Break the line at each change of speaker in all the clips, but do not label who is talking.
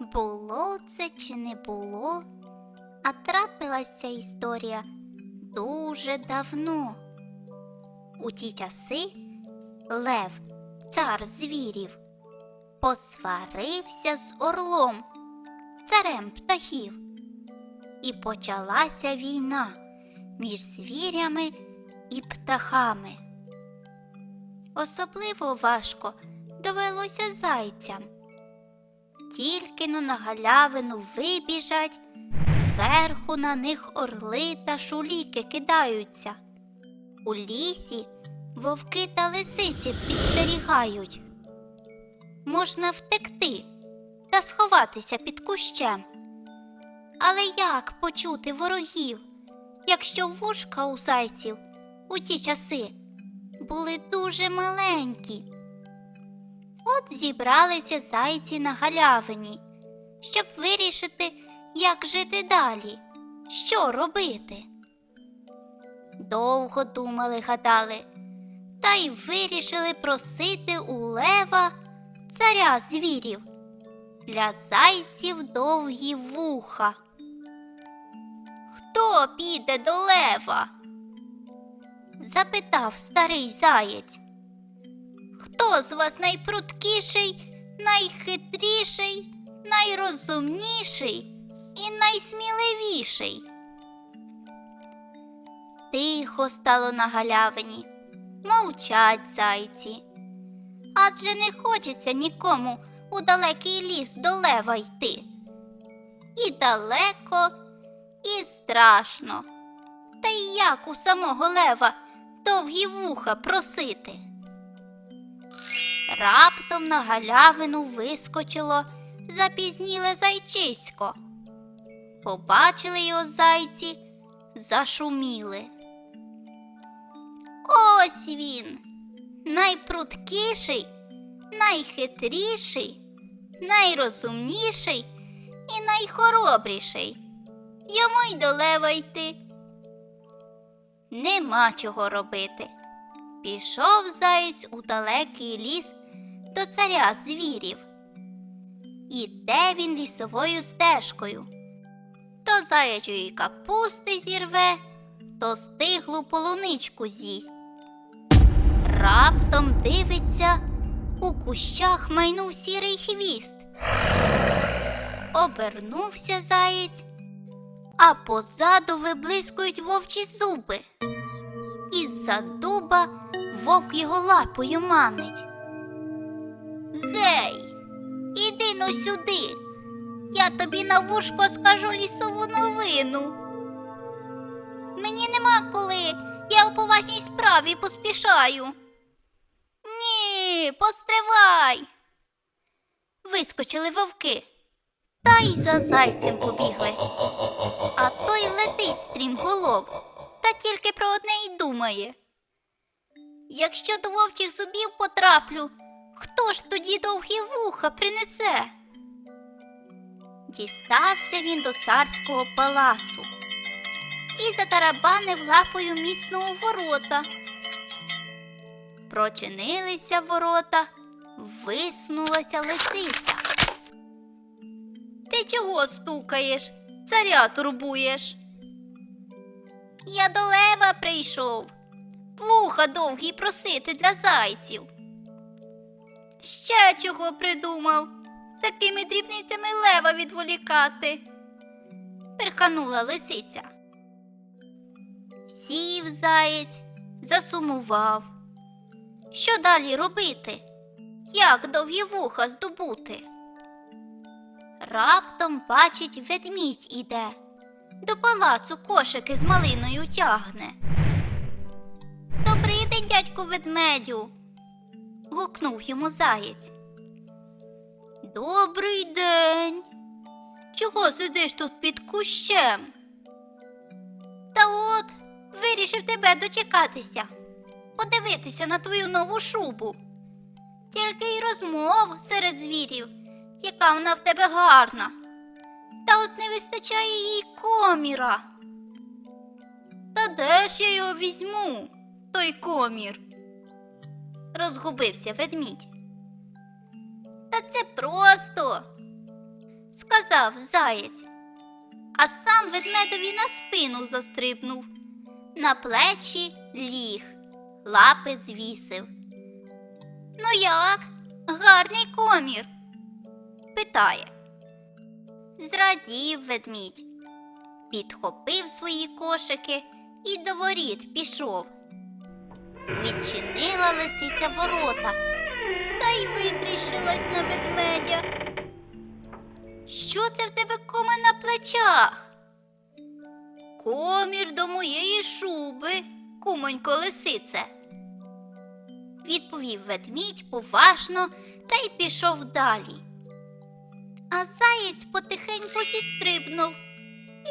Було це чи не було, а трапилась ця історія дуже давно. У ті часи Лев, цар звірів, посварився з орлом, царем птахів. І почалася війна між звірями і птахами. Особливо важко довелося зайцям. Тільки но на галявину вибіжать, зверху на них орли та шуліки кидаються. У лісі вовки та лисиці підстерігають. Можна втекти та сховатися під кущем. Але як почути ворогів, якщо вушка у зайців у ті часи були дуже маленькі? От зібралися зайці на галявині, щоб вирішити, як жити далі, що робити. Довго думали, гадали, та й вирішили просити у лева царя звірів. Для зайців довгі вуха. Хто піде до лева? запитав старий заєць. Хто з вас найпруткіший, найхитріший, найрозумніший і найсміливіший? Тихо стало на галявині, мовчать зайці. Адже не хочеться нікому у далекий ліс до лева йти. І далеко, і страшно. Та й як у самого лева довгі вуха просити. Раптом на галявину вискочило запізніле зайчисько. Побачили його зайці, зашуміли. Ось він, найпруткіший, найхитріший, найрозумніший і найхоробріший. Йому й до лева йти. Нема чого робити. Пішов заєць у далекий ліс до царя звірів. Іде він лісовою стежкою. То заячої капусти зірве, то стиглу полуничку з'їсть. Раптом дивиться, у кущах майнув сірий хвіст. Обернувся заєць, а позаду виблискують вовчі зуби. Із-за дуба вовк його лапою манить. Іди но сюди. Я тобі на вушко скажу лісову новину. Мені нема коли, я у поважній справі поспішаю. Ні, постривай. Вискочили вовки, та й за зайцем побігли. А той летить стрімголов, та тільки про одне й думає. Якщо до вовчих зубів потраплю, хто ж тоді довгі вуха принесе? Дістався він до царського палацу і затарабанив лапою міцно у ворота. Прочинилися ворота, висунулася лисиця. Ти чого стукаєш? Царя турбуєш? Я до лева прийшов. Вуха довгі просити для зайців. Ще чого придумав? Такими дрібницями лева відволікати. Перханула лисиця. Сів заєць, засумував. Що далі робити? Як довгі вуха здобути? Раптом бачить ведмідь іде, до палацу кошики з малиною тягне. Добрий день, дядьку ведмедю. Гукнув йому заєць. Добрий день. Чого сидиш тут під кущем? Та от вирішив тебе дочекатися, подивитися на твою нову шубу. Тільки й розмов серед звірів, яка вона в тебе гарна. Та от не вистачає їй коміра. Та де ж я його візьму, той комір? Розгубився ведмідь. Та це просто. сказав заєць, а сам ведмедові на спину застрибнув, на плечі ліг, лапи звісив. Ну як? Гарний комір? питає. Зрадів ведмідь, підхопив свої кошики і до воріт пішов. Відчинила лисиця ворота та й витріщилась на ведмедя. Що це в тебе коме на плечах? Комір до моєї шуби, кумонько лисице. Відповів ведмідь поважно та й пішов далі. А заєць потихеньку зістрибнув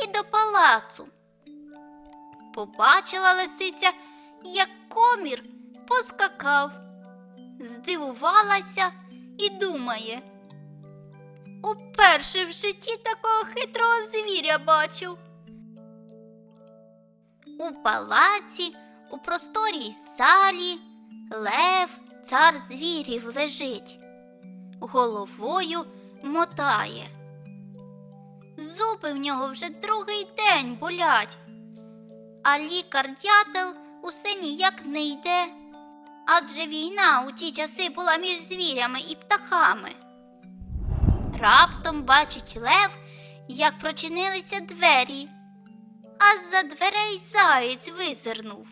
і до палацу. Побачила лисиця, як комір поскакав, здивувалася і думає. Уперше в житті такого хитрого звіря бачив. У палаці, у просторій залі, лев, цар звірів лежить, головою мотає. Зуби в нього вже другий день болять, а лікар дятел усе ніяк не йде. Адже війна у ті часи була між звірями і птахами. Раптом бачить лев, як прочинилися двері, а з-за дверей заєць визирнув.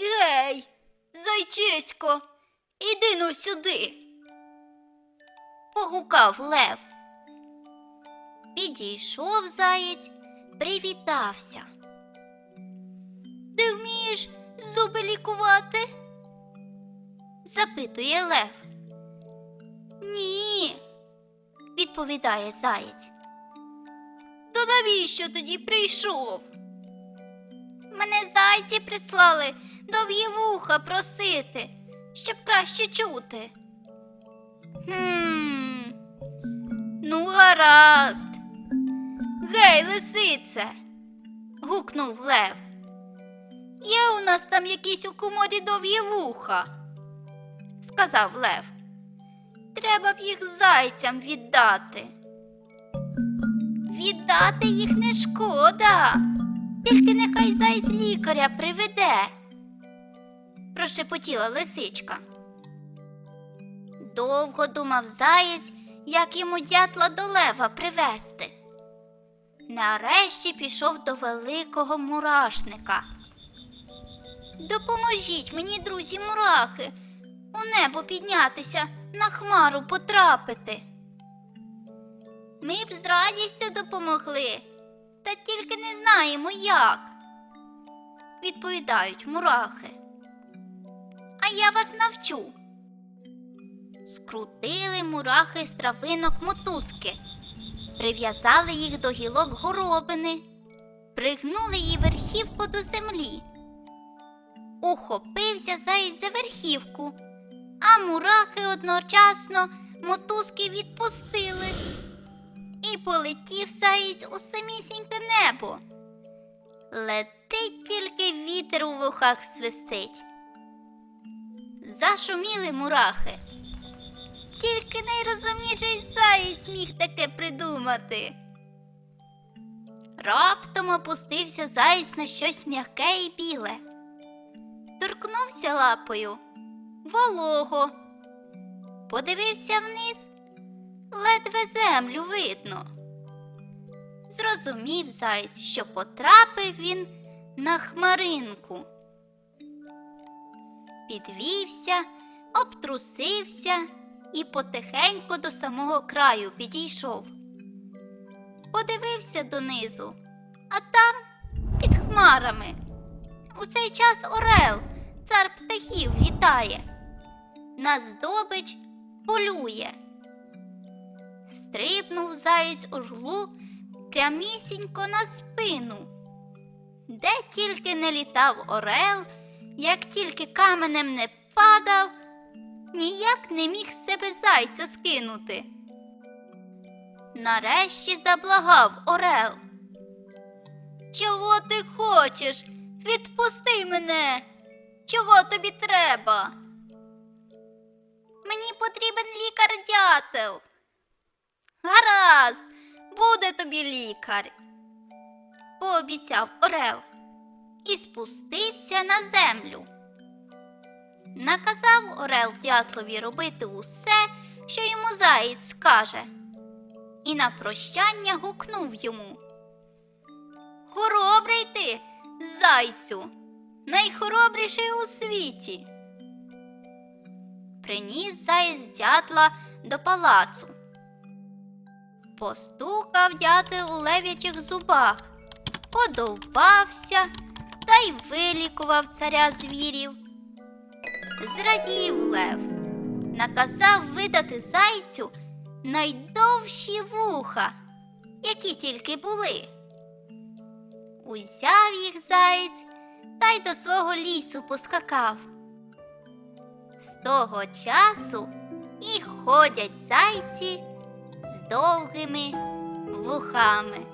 Гей, зайчисько, іди ну сюди. Погукав лев. Підійшов заєць, привітався. Вмієш зуби лікувати? запитує лев. Ні, відповідає заєць. То навіщо тоді прийшов? Мене зайці прислали довгі вуха просити, щоб краще чути. Хм, ну, гаразд. Гей, лисице. гукнув лев. Є у нас там якісь у коморі довгі вуха, сказав лев. Треба б їх зайцям віддати. Віддати їх не шкода, тільки нехай зайць лікаря приведе, прошепотіла лисичка. Довго думав заєць, як йому дятла до лева привезти. Нарешті пішов до великого мурашника. Допоможіть мені, друзі, мурахи, у небо піднятися, на хмару потрапити. Ми б з радістю допомогли, та тільки не знаємо як, відповідають мурахи. А я вас навчу. Скрутили мурахи з травинок мотузки, прив'язали їх до гілок горобини, пригнули її верхівку до землі. Ухопився заєць за верхівку, а мурахи одночасно мотузки відпустили. І полетів заєць у самісіньке небо. Летить тільки вітер у вухах свистить. Зашуміли мурахи. Тільки найрозумніший заєць міг таке придумати. Раптом опустився заєць на щось м'яке і біле. Торкнувся лапою волого, подивився вниз, ледве землю видно. Зрозумів заєць, що потрапив він на хмаринку. Підвівся, обтрусився і потихеньку до самого краю підійшов. Подивився донизу, а там, під хмарами, у цей час Орел, цар птахів, літає, на здобич полює. Стрибнув заєць орлу прямісінько на спину. Де тільки не літав орел, як тільки каменем не падав, ніяк не міг з себе зайця скинути. Нарешті заблагав Орел. Чого ти хочеш? Відпусти мене. Чого тобі треба? Мені потрібен лікар дятел. Гаразд, буде тобі лікар, пообіцяв Орел і спустився на землю. Наказав Орел дятлові робити усе, що йому заєць скаже, і на прощання гукнув йому. Хоробрий ти, зайцю, найхоробріший у світі. Приніс заєць дятла до палацу. Постукав дятел у лев'ячих зубах, подовбався та й вилікував царя звірів. Зрадів лев, наказав видати зайцю найдовші вуха, які тільки були. Узяв їх заєць та й до свого лісу поскакав. З того часу і ходять зайці з довгими вухами.